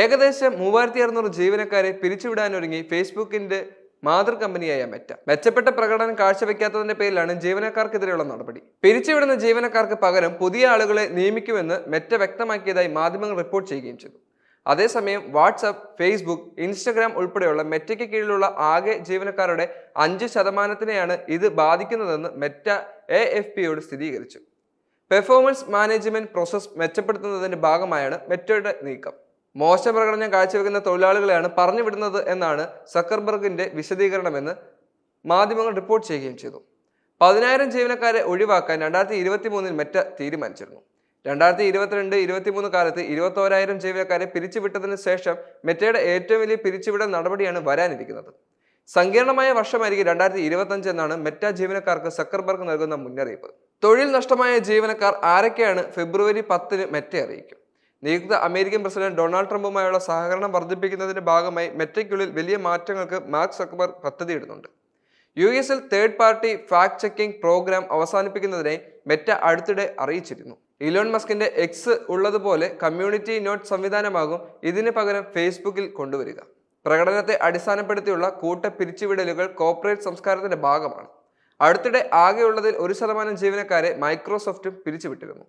ഏകദേശം മൂവായിരത്തി അറുന്നൂറ് ജീവനക്കാരെ പിരിച്ചുവിടാനൊരുങ്ങി ഫേസ്ബുക്കിന്റെ മാതൃ കമ്പനിയായ മെറ്റ. മെച്ചപ്പെട്ട പ്രകടനം കാഴ്ചവെക്കാത്തതിന്റെ പേരിലാണ് ജീവനക്കാർക്കെതിരെയുള്ള നടപടി. പിരിച്ചുവിടുന്ന ജീവനക്കാർക്ക് പകരം പുതിയ ആളുകളെ നിയമിക്കുമെന്ന് മെറ്റ വ്യക്തമാക്കിയതായി മാധ്യമങ്ങൾ റിപ്പോർട്ട് ചെയ്യുകയും ചെയ്തു. അതേസമയം വാട്സപ്പ് ഫേസ്ബുക്ക് ഇൻസ്റ്റഗ്രാം ഉൾപ്പെടെയുള്ള മെറ്റയ്ക്ക് കീഴിലുള്ള ആകെ ജീവനക്കാരുടെ അഞ്ച് ശതമാനത്തിനെയാണ് ഇത് ബാധിക്കുന്നതെന്ന് മെറ്റ എ എഫ് പിയോട് സ്ഥിരീകരിച്ചു. പെർഫോമൻസ് മാനേജ്മെന്റ് പ്രോസസ് മെച്ചപ്പെടുത്തുന്നതിന്റെ ഭാഗമായാണ് മെറ്റയുടെ നീക്കം. മോശം പ്രകടനം കാഴ്ചവെക്കുന്ന തൊഴിലാളികളെയാണ് പറഞ്ഞുവിടുന്നത് എന്നാണ് സക്കർബർഗിന്റെ വിശദീകരണമെന്ന് മാധ്യമങ്ങൾ റിപ്പോർട്ട് ചെയ്യുകയും ചെയ്തു. പതിനായിരം ജീവനക്കാരെ ഒഴിവാക്കാൻ രണ്ടായിരത്തി ഇരുപത്തി മൂന്നിൽ മെറ്റ തീരുമാനിച്ചിരുന്നു. രണ്ടായിരത്തി ഇരുപത്തിരണ്ട് ഇരുപത്തിമൂന്ന് കാലത്ത് ഇരുപത്തോരായിരം ജീവനക്കാരെ പിരിച്ചുവിട്ടതിന് ശേഷം മെറ്റയുടെ ഏറ്റവും വലിയ പിരിച്ചുവിടൽ നടപടിയാണ് വരാനിരിക്കുന്നത്. സങ്കീർണമായ വർഷമായിരിക്കും രണ്ടായിരത്തി ഇരുപത്തഞ്ച് എന്നാണ് മെറ്റ ജീവനക്കാർക്ക് സക്കർബർഗ് നൽകുന്ന മുന്നറിയിപ്പ്. തൊഴിൽ നഷ്ടമായ ജീവനക്കാർ ആരൊക്കെയാണ് ഫെബ്രുവരി പത്തിന് മെറ്റ അറിയിക്കും? നിയുക്ത അമേരിക്കൻ പ്രസിഡന്റ് ഡൊണാൾഡ് ട്രംപുമായുള്ള സഹകരണം വർദ്ധിപ്പിക്കുന്നതിന്റെ ഭാഗമായി മെറ്റയ്ക്കുള്ളിൽ വലിയ മാറ്റങ്ങൾക്ക് മാർക്ക് സക്കർബർഗ് പദ്ധതിയിടുന്നുണ്ട്. യു എസിൽ third party fact checking programme അവസാനിപ്പിക്കുന്നതിനെ Meta അടുത്തിടെ അറിയിച്ചിരുന്നു. ഇലോൺ മസ്കിന്റെ എക്സ് ഉള്ളതുപോലെ കമ്മ്യൂണിറ്റി നോട്ട് സംവിധാനമാകും ഇതിന് പകരം ഫേസ്ബുക്കിൽ കൊണ്ടുവരിക. പ്രകടനത്തെ അടിസ്ഥാനപ്പെടുത്തിയുള്ള കൂട്ട പിരിച്ചുവിടലുകൾ കോർപ്പറേറ്റ് സംസ്കാരത്തിന്റെ ഭാഗമാണ്. അടുത്തിടെ ആകെയുള്ളതിൽ ഒരു ശതമാനം ജീവനക്കാരെ മൈക്രോസോഫ്റ്റും പിരിച്ചുവിട്ടിരുന്നു.